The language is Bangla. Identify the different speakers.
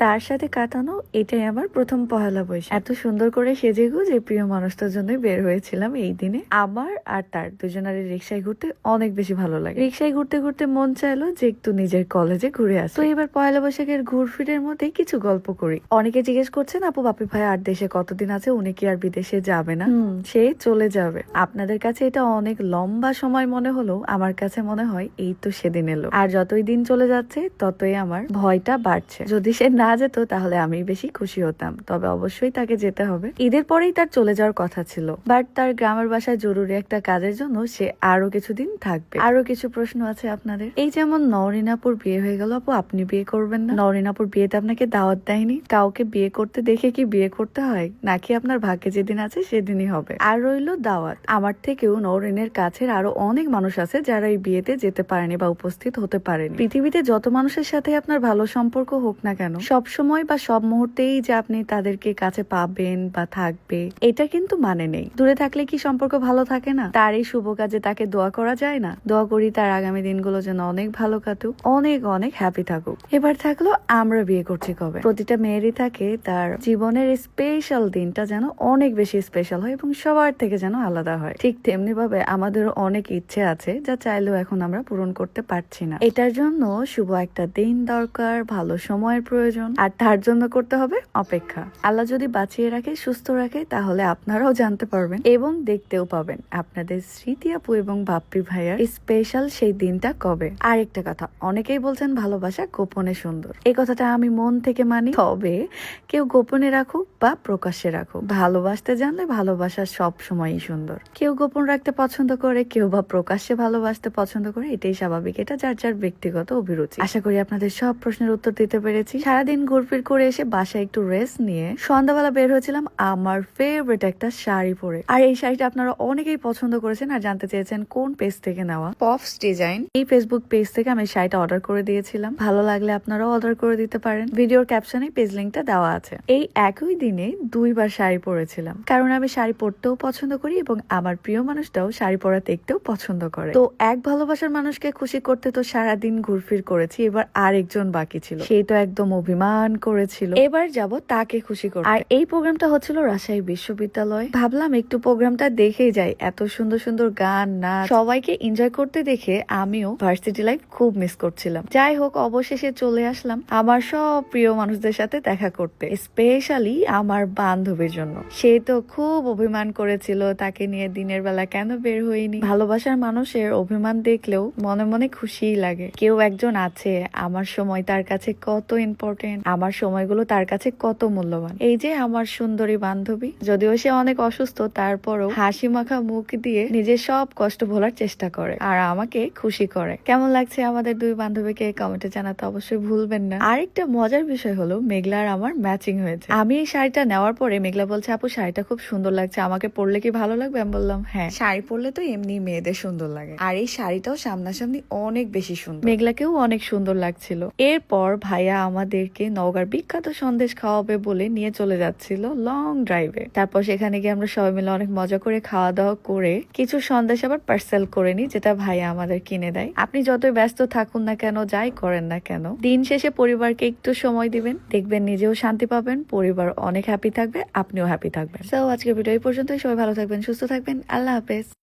Speaker 1: তার সাথে কাটানো এটাই আমার প্রথম পহেলা বৈশাখ। এত সুন্দর করে সেজে গুজে প্রিয় মানুষটার জন্য বের হয়েছিলাম এই দিনে। আমার আর তার দুজনের রিক্সায় ঘুরতে অনেক বেশি ভালো লাগে। রিক্সায় ঘুরতে ঘুরতে মন চাইলো যে একটু নিজের কলেজে ঘুরে আসি। তো এবার পয়লা বৈশাখের ঘুরফিরের মধ্যে কিছু গল্প করি। অনেকে জিজ্ঞেস করছেন, আপু, বাপি ভাই আর দেশে কতদিন আছে? উনি কি আর বিদেশে যাবে না? সে চলে যাবে। আপনাদের কাছে এটা অনেক লম্বা সময় মনে হলেও আমার কাছে মনে হয় এই তো সেদিন এলো। আর যতই দিন চলে যাচ্ছে, ততই আমার ভয়টা বাড়ছে। যদি সে না যেত, তাহলে আমি বেশি খুশি হতাম। তবে অবশ্যই তাকে যেতে হবে। ঈদের পরেই তার চলে যাওয়ার কথা ছিল। বাট তার গ্রামের বাসায় জরুরি একটা কাজের জন্য সে আরও কিছুদিন থাকবে। আরও কিছু প্রশ্ন আছে আপনাদের? এই যেমন নরিনাপুর বিয়ে হয়ে গেল আপু, আপনি বিয়ে করবেন না? নরিনাপুর বিয়েতে আপনাকে দাওয়াত দেয়নি? কাউকে বিয়ে করতে দেখে কি বিয়ে করতে হয়? নাকি আপনার ভাগ্যে যেদিন আছে সেদিনই হবে? আর রইল দাওয়াত। আমার থেকেও নরিনের কাছের আরও অনেক মানুষ আছে যারা এই বিয়েতে যেতে পারেনি বা উপস্থিত হতে পারেনি। পৃথিবীতে যত মানুষের সাথে আপনার ভালো সম্পর্ক হোক না কেন, সব সময় বা সব মুহূর্তেই যে আপনি তাদেরকে কাছে পাবেন বা থাকবে, এটা কিন্তু মানে নেই। দূরে থাকলে কি সম্পর্ক ভালো থাকে না? তার এই শুভ কাজে তাকে দোয়া করা যায় না? দোয়া করি তার আগামী দিনগুলো যেন অনেক ভালো কাটুক, অনেক অনেক হ্যাপি থাকুক। এবার থাকল আমরা বিয়ে করছি কবে? প্রতিটা মেয়েরই থাকে তার জীবনের স্পেশাল দিনটা যেন অনেক বেশি স্পেশাল হয় এবং সবার থেকে যেন আলাদা হয়। ঠিক তেমনি ভাবে আমাদের অনেক ইচ্ছে আছে যা চাইলেও এখন আমরা পূরণ করতে পারছি না। এটার জন্য শুভ একটা দিন দরকার, ভালো সময়ের প্রয়োজন আর তার জন্য করতে হবে অপেক্ষা। আল্লাহ যদি বাঁচিয়ে রাখে, সুস্থ রাখে, তাহলে আপনারাও জানতে পারবেন এবং দেখতেও পাবেন আপনাদের স্মৃতি আপু এবং বাপ্পি ভাইয়ার স্পেশাল সেই দিনটা কবে। আরেকটা কথা, অনেকেই বলছেন ভালোবাসা গোপনে সুন্দর। এই কথাটা আমি মন থেকে মানি। তবে কেউ গোপনে রাখুক বা প্রকাশ্যে রাখুক। ভালোবাসতে জানলে ভালোবাসা সব সময়ই সুন্দর। কেউ গোপন রাখতে পছন্দ করে, কেউ বা প্রকাশ্যে ভালোবাসতে পছন্দ করে, এটাই স্বাভাবিক। এটা যার যার ব্যক্তিগত অভিরুচি। আশা করি আপনাদের সব প্রশ্নের উত্তর দিতে পেরেছি। সারাদিন ঘুরফির করে এসে বাসায় একটু রেস্ট নিয়ে সন্ধ্যাবেলা বের হয়েছিলাম আমার ফেভারিট একটা শাড়ি পরে। আর এই শাড়িটা আপনারা অনেকেই পছন্দ করেছেন আর জানতে চেয়েছেন কোন পেজ থেকে নেওয়া। পফস ডিজাইন এই ফেসবুক পেজ থেকে আমি শাড়িটা অর্ডার করে দিয়েছিলাম। ভালো লাগলে আপনারাও অর্ডার করে দিতে পারেন। ভিডিওর ক্যাপশনে পেজ লিঙ্কটা দেওয়া আছে। এই একই দিনে দুইবার শাড়ি পরেছিলাম। কারণ আমি শাড়ি পরতেও পছন্দ করি এবং আমার প্রিয় মানুষটাও শাড়ি পরা দেখতেও পছন্দ করে। তো এক ভালোবাসার মানুষকে খুশি করতে তো সারাদিন ঘুরফির করেছি। এবার আরেকজন বাকি ছিল। সেই তো একদম অভিমান করেছিল। এবার যাব তাকে খুশি করতে। আর এই প্রোগ্রামটা হচ্ছিল রাজশাহী বিশ্ববিদ্যালয়। ভাবলাম একটু প্রোগ্রামটা দেখেই যাই। এত সুন্দর সুন্দর গান না সবাইকে এনজয় করতে দেখে আমিও ভার্সিটি লাইফ খুব মিস করছিলাম। যাই হোক অবশেষে চলে আসলাম আমার সব প্রিয় মানুষদের সাথে দেখা করতে স্পেশালি আমার বান্ধবীর জন্য। সে তো খুব অভিমান করেছিল তাকে নিয়ে দিনের বেলা কেন বের হইনি? ভালোবাসার মানুষের অভিমান দেখলেও মনে মনে খুশিই লাগে। কেউ একজন আছে আমার সময় তার কাছে কত ইম্পর্টেন্ট আমার সময়গুলো তার কাছে কত মূল্যবান। এই যে আমার সুন্দরী বান্ধবী যদিও সে অনেক অসুস্থ তারপরও হাসি মাখা মুখ দিয়ে নিজের সব কষ্ট ভোলার চেষ্টা করে আর আমাকে খুশি করে। কেমন লাগছে আমাদের দুই বান্ধবীকে কমেন্টে জানাতে অবশ্যই ভুলবেন না। আরেকটা মজার বিষয় হলো মেঘলা আর আমার ম্যাচিং হয়েছে। আমি এই শাড়িটা নেওয়ার পরে মেঘলা বলছে আপু শাড়িটা খুব সুন্দর লাগছে আমাকে পরলে কি ভালো লাগবে? আমি বললাম হ্যাঁ। শাড়ি পরলে তো এমনি মেয়েদের সুন্দর লাগে। আর এই শাড়িটাও সামনাসামনি অনেক বেশি সুন্দর। মেঘলাকেও অনেক সুন্দর লাগছিল। এরপর ভাইয়া আমাদেরকে নওগাঁর বিখ্যাত সন্দেশ খাওয়াবে বলে নিয়ে চলে যাচ্ছিল লং ড্রাইভে তারপর সেখানে গিয়ে আমরা সবাই মিলে অনেক মজা করে খাওয়া দাওয়া করে কিছু সন্দেশ আবার পার্সেল করে নিই, যেটা ভাইয়া আমাদের কিনে দেয়। আপনি যতই ব্যস্ত থাকুন না কেন, যাই করেন না কেন, দিন শেষে পরিবারকে একটু সময় দিবেন, দেখবেন নিজেও শান্তি পাবেন, পরিবার অনেক হ্যাপি থাকবে, আপনিও হ্যাপি থাকবেন। সো আজকের ভিডিও এই পর্যন্তই, সবাই ভালো থাকবেন, সুস্থ থাকবেন, আল্লাহ হাফেজ।